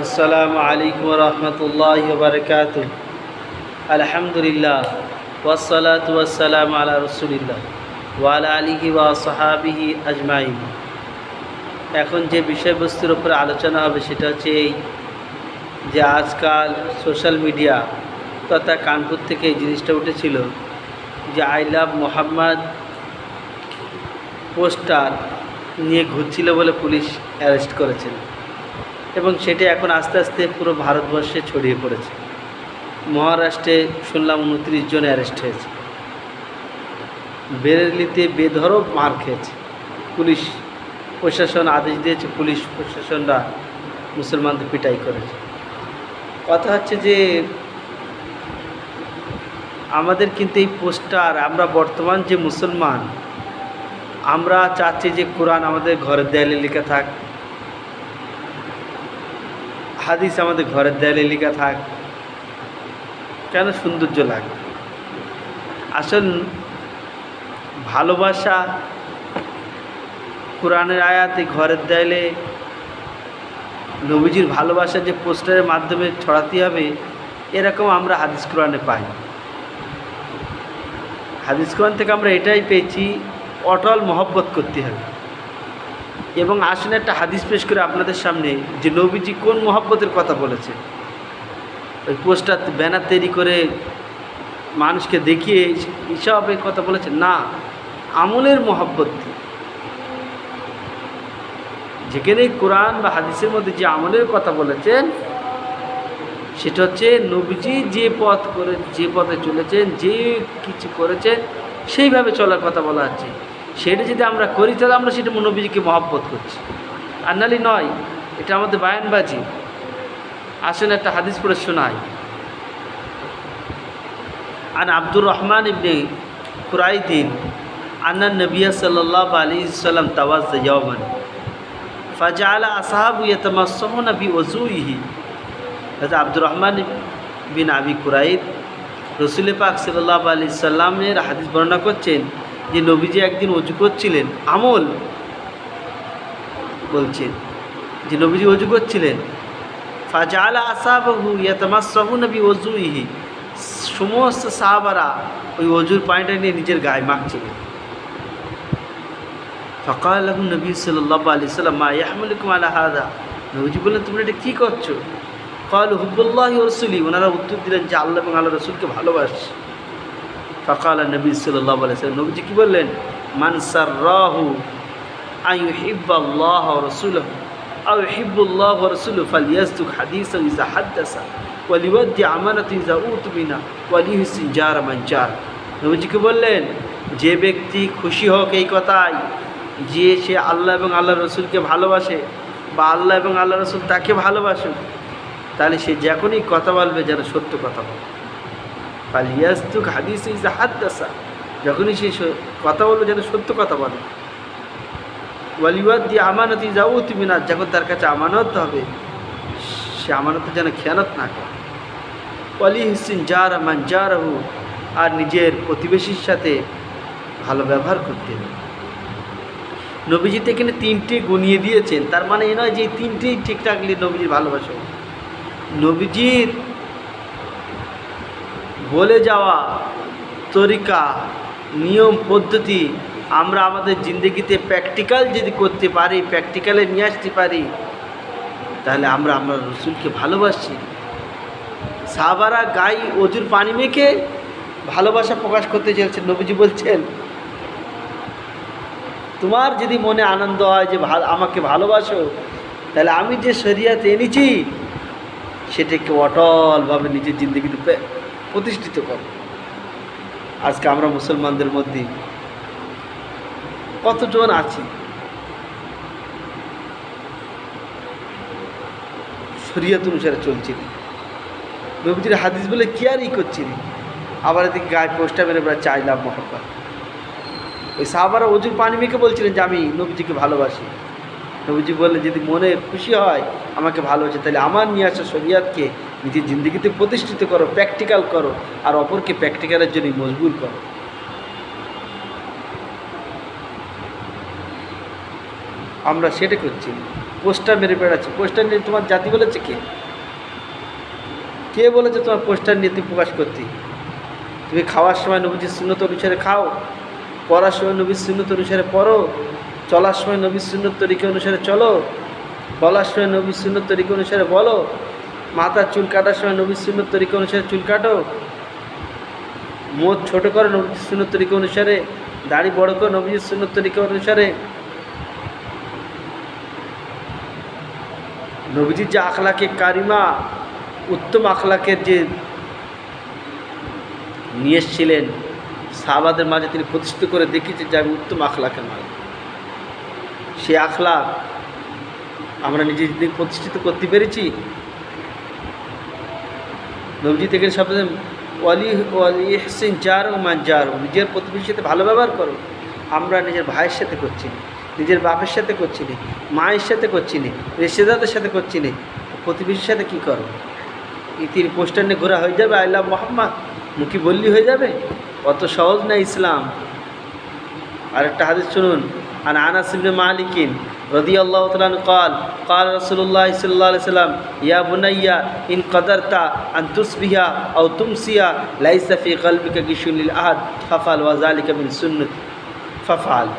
আসসালামু আলাইকুম রহমতুল্লাহ বারকাত আলহামদুলিল্লাহ ওয়াসালাত ওয়াসালাম আলা রসুলিল্লাহ ওয়ালা আলিহি ওয়া সাহাবিহি আজমাইন। এখন যে বিষয়বস্তুর উপরে আলোচনা হবে সেটা হচ্ছে এই যে আজকাল সোশ্যাল মিডিয়া তথা কানপুর থেকে এই জিনিসটা উঠেছিল যে আই লাভ মোহাম্মদ পোস্টার নিয়ে ঘুরছিল বলে পুলিশ অ্যারেস্ট করেছিল। এবং সেটা এখন আস্তে আস্তে পুরো ভারতবর্ষে ছড়িয়ে পড়েছে। মহারাষ্ট্রে শুনলাম উনত্রিশ জন অ্যারেস্ট হয়েছে। বেরেলিতে বেধরক মার খেয়েছে। পুলিশ প্রশাসন আদেশ দিয়েছে, পুলিশ প্রশাসনরা মুসলমানদের পিটাই করেছে। কথা হচ্ছে যে, আমাদের কিন্তু এই পোস্টার, আমরা বর্তমান যে মুসলমান, আমরা চাচ্ছি যে কোরআন আমাদের ঘরের দেয়ালে লেখা থাক হাদিস আমাদের ঘরের দেয়ালে লেখা থাক। কেন সৌন্দর্য লাগে? আসল ভালোবাসা কোরআনের আয়াতে ঘরের দেয়ালে নবীজির ভালোবাসা যে পোস্টারের মাধ্যমে ছড়াতে হবে, এরকম আমরা হাদিস কোরআনে পাই। হাদিস কোরআন থেকে আমরা এটাই পেয়েছি, অটল মহব্বত করতে হবে। এবং আসলে একটা হাদিস পেশ করে আপনাদের সামনে যে নবীজি কোন মহব্বতের কথা বলেছে। ওই পোস্টার ব্যানার তৈরি করে মানুষকে দেখিয়ে এসবের কথা বলেছে। না, আমলের মহব্বত। যেখানে কোরআন বা হাদিসের মধ্যে যে আমলের কথা বলেছেন, সেটা হচ্ছে নবীজি যে পথ করে, যে পথে চলেছেন, যে কিছু করেছেন, সেইভাবে চলার কথা বলা হচ্ছে। সেটা যদি আমরা করি, তাহলে আমরা সেটা নবীজিকে মহব্বত করছি। আর নালি নয়, এটা আমাদের বায়ানবাজি। আসেন একটা হাদিস পড়ে আন আব্দুর রহমান ইবনে কুরাইদিন, আন্না নবিয়া সাল্লাহ আলী সাল্লাম তাওয়াজ ইয়ামান ফাজালা আসাহাবু ইয়াতামাসসাহুন বি ওযুইহি হযরত আব্দুর রহমান বিন আবি কুরাইদ রসুল পাক সাল্লাহ আলি সাল্লামের হাদিস বর্ণনা করছেন যে নবীজি একদিন অজু করছিলেন, আমল বলছেন, যে নবীজি অজু করছিলেন ফাজালা আসাবহু ইয়াতামাসসাহু নবী ওযুইহি, সমস্ত সাহাবারা ওই অজুর পানিটা নিয়ে নিজের গায়ে মাখছিলেন। ফকাল নবী সাল্লাহ আলি সাল্লাম, মা ইয়াহমুলকুম আলা হাদা। নবীজি বললেন এটা কী করছ? ফল হুবুল্লাহ রসুলি। ওনারা উত্তর দিলেন যে, আল্লাহ এবং আল্লাহ রসুলকে ভালোবাসি ফকাল নবী সাল্লাহ আলাইসাল্লাম নবীজি কী বললেন? মানসার রাহু আয়ু হিব্বাল্লাহ রসুল আউ হিব্বুল্লাহ রসুল ফালিয়াস্তুক হাদিস ইজা হাদ্দাসা ওয়ালিওয়াদ্দি আমানত ইজা উতমিনা ওয়ালি হুসিন জার মঞ্চার নবীজিকে বললেন? যে ব্যক্তি খুশি হোক এই কথায় যে সে আল্লাহ এবং আল্লাহ রসুলকে ভালোবাসে বা আল্লাহ এবং আল্লাহ রসুল তাকে ভালোবাসুক, তাহলে সে যখনই কথা বলবে যেন সত্য কথা বলবে ফালিয়াস্তুক হাদিস ইজ হাদ্দাসা। যখনই সে কথা বলবে যেন সত্য কথা বলে। ওয়ালিওয়াদ দিয়ে আমানতি যাও তুমি না যখন তার কাছে আমানত হবে, সে আমানত যেন খেয়ানত না করে। ওয়ালি হিসিন যার মান যারহু আর নিজের প্রতিবেশীর সাথে ভালো ব্যবহার করতে হবে নবীজিতে এখানে তিনটে গুনিয়ে দিয়েছেন। তার মানে এ নয় যে তিনটেই ঠিক রাখলে নবীজির ভালোবাসা। নবীজির বলে যাওয়া তরিকা, নিয়ম, পদ্ধতি আমরা আমাদের জিন্দগিতে প্র্যাকটিক্যাল যদি করতে পারি প্র্যাকটিক্যালে নিয়ে আসতে পারি, তাহলে আমরা আমরা রসুলকে ভালোবাসি। সাহাবারা গাই অজুর পানি মেখে ভালোবাসা প্রকাশ করতে চেয়েছেন, নবীজি বলছেন, তোমার যদি মনে আনন্দ হয় যে আমাকে ভালোবাসো, তাহলে আমি যে শরিয়াতে এনেছি, সেটাকে অটলভাবে নিজের জিন্দগিতে প্রতিষ্ঠিত করো। আজকে আমরা মুসলমানদের মধ্যে কতজন আছি? শরিয়াত অনুসারে চলছি। নবীজির হাদিস বলে কি আর ই করছি আবার এদিকে গায়ে পোস্টা মেরে বেড়া চাইলাম মহব্বত। ওই সাহাবারা অজুর পানি মেখে বলছিলেন যে, আমি নবীজিকে ভালোবাসি। নবীজি বললেন, যদি মনে খুশি হয় আমাকে ভালোবাসে, তাহলে আমার নিয়ে আসা শরিয়াতকে। নিজের জিন্দগিতে প্রতিষ্ঠিত করো প্র্যাকটিক্যাল করো, আর অপরকে প্র্যাকটিক্যালের জন্য মজবুর করো। আমরা সেটা করছি। পোস্টার মেরে বেড়াচ্ছে। পোস্টার নিয়ে তোমার জাতি বলেছে কে? কে বলেছে তোমার পোস্টার নিয়ে তুমি প্রকাশ করতে? তুমি খাওয়ার সময় নবীজির শূন্যত অনুসারে খাও, পড়ার সময় নবীর শূন্যত অনুসারে পড়ো, চলার সময় নবীর শূন্যত তরিকা অনুসারে চলো, বলার সময় নবীর শূন্যত তরিকা অনুসারে বলো মাথার চুল কাটার সময় নবীর শূন্যত তরিকা অনুসারে চুল কাটো। মোট ছোটো করো নবীর শূন্যত তরিকা অনুসারে। দাড়ি বড় করো নবীর শূন্যত তরিকা অনুসারে। নবীজির যে আখলাকে কারিমা, উত্তম আখলাকের যে নিয়ে এসছিলেন, সাহাবাদের মাঝে তিনি প্রতিষ্ঠিত করে দেখিয়েছেন যে আমি উত্তম আখলাকের মাঝে সে আখলাক আমরা নিজে প্রতিষ্ঠিত করতে পেরেছি। নবজি থেকে শব্দ ওয়ালি ওয়ালি হসিন যার ও মান ও নিজের প্রতিবেশীর সাথে ভালো ব্যবহার করো। আমরা নিজের ভাইয়ের সাথে করছি নিজের বাপের সাথে করছি না, মায়ের সাথে করছি না রেশেদাদের সাথে করছি না। প্রতিবেশীর সাথে কী করো? ইতির পোস্টার নিয়ে ঘোরা হয়ে যাবে আল্লাহ মোহাম্মদ। মুখী বললি হয়ে যাবে, অত সহজ না ইসলাম। আরেকটা হাদিস শুনুন আর আনাস ইবনে মালিকিন রাদিয়াল্লাহু তাআলা আনহু قال قال رسول الله صلى الله عليه وسلم يا بني ان قدرت ان تصبح او تمسي ليس في قلبك غش للاحد ففعل وذلك من سنة ففعل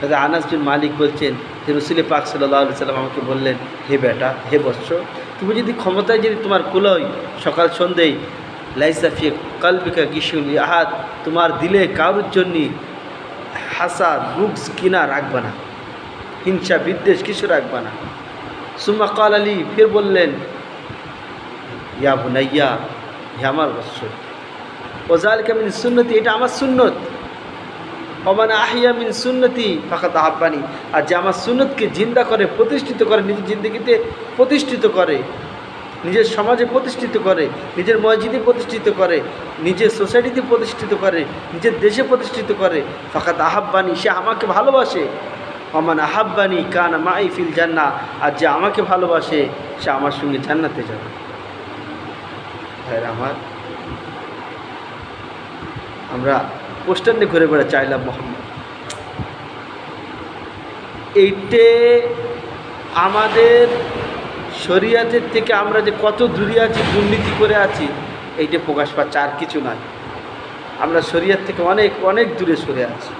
দাদা আনাস বিন মালিক বলছেন যে রসুল পাক সাল্লাহ আলি সাল্লাম আমাকে বললেন হে বেটা হে বৎস তুমি যদি ক্ষমতায় যদি তোমার কুলোই সকাল সন্ধ্যেই লাইসাফিয়ে কালবিকা গিশুল আহাদ তোমার দিলে কারোর জন্যে হাসাদ বুকস কিনা রাখবে না হিংসা, বিদ্বেষ কিছু রাখবে না। সুম্মা কাল আলী ফির বললেন, ইয়া বুনাইয়া, হে আমার বৎস ওজাল কেমন সুন্নতি, এটা আমার সুন্নত। অমান আহিয়া মিন সুন্নতি ফাঁকা তাহাব্বানি আর যে আমার সুন্নতকে জিন্দা করে, প্রতিষ্ঠিত করে, নিজের জিন্দগিতে প্রতিষ্ঠিত করে, নিজের সমাজে প্রতিষ্ঠিত করে, নিজের মসজিদে প্রতিষ্ঠিত করে, নিজের সোসাইটিতে প্রতিষ্ঠিত করে, নিজের দেশে প্রতিষ্ঠিত করে ফাঁকাত আহাব্বানি, সে আমাকে ভালোবাসে। অমান আহাব্বানি কান মাই ফিল জান্না, আর যে আমাকে ভালোবাসে, সে আমার সঙ্গে জান্নাতে যাবে। ভাইরা আমার, আমরা পোস্টার নিয়ে ঘুরে বেড়া চাইলাম মোহাম্মদ। এইটে আমাদের শরিয়াতের থেকে আমরা যে কত দূরে আছি, দুর্নীতি করে আছি, এইটা প্রকাশ পাচ্ছে, আর কিছু নয় আমরা শরিয়াত থেকে অনেক অনেক দূরে সরে আছি।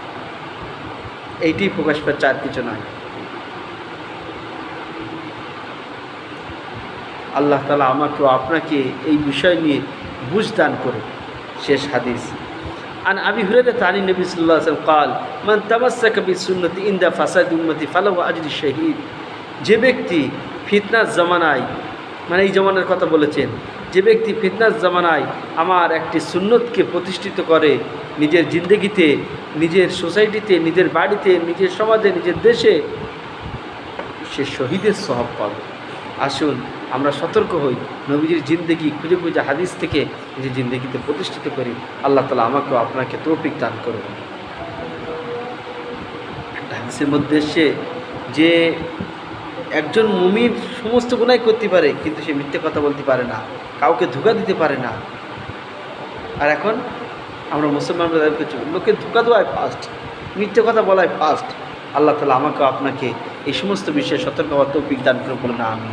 এইটি প্রকাশ পাচ্ছে আর কিছু নয়। আল্লাহ তালা আমাকে আপনাকে এই বিষয় নিয়ে বুঝ দান করে শেষ হাদিস। আন আবি হুরে তানি নবী সাল্লাহ আসলাম কাল, মান তামাসা কবি সুন্নতি ইন্দা ফাসাদ উন্নতি ফালাহ আজরি শহীদ। যে ব্যক্তি ফিতনার জমানায় মানে এই জমানার কথা বলেছেন যে ব্যক্তি ফিতনার জামানায় আমার একটি সুন্নতকে প্রতিষ্ঠিত করে, নিজের জিন্দগিতে, নিজের সোসাইটিতে, নিজের বাড়িতে, নিজের সমাজে, নিজের দেশে সে শহীদের স্বভাব পাবে। আসুন, আমরা সতর্ক হই, নবীজির জিন্দগি খুঁজে খুঁজে হাদিস থেকে নিজের জিন্দগিতে প্রতিষ্ঠিত করি। আল্লাহ তালা আমাকেও আপনাকে তৌফিক দান করুন। হাদিসের মধ্যে সে যে একজন মুমির সমস্ত গুণাই করতে পারে, কিন্তু সে মিথ্যে কথা বলতে পারে না, কাউকে ধোকা দিতে পারে না। আর এখন আমরা মুসলমানরা দাবি করছি লোকে ধোকা দেওয়ায় ফার্স্ট মিথ্যে কথা বলায় ফার্স্ট আল্লাহ তালা আমাকে আপনাকে এই সমস্ত বিষয়ে সতর্ক হওয়ার তৌফিক দান করে বলে না আমি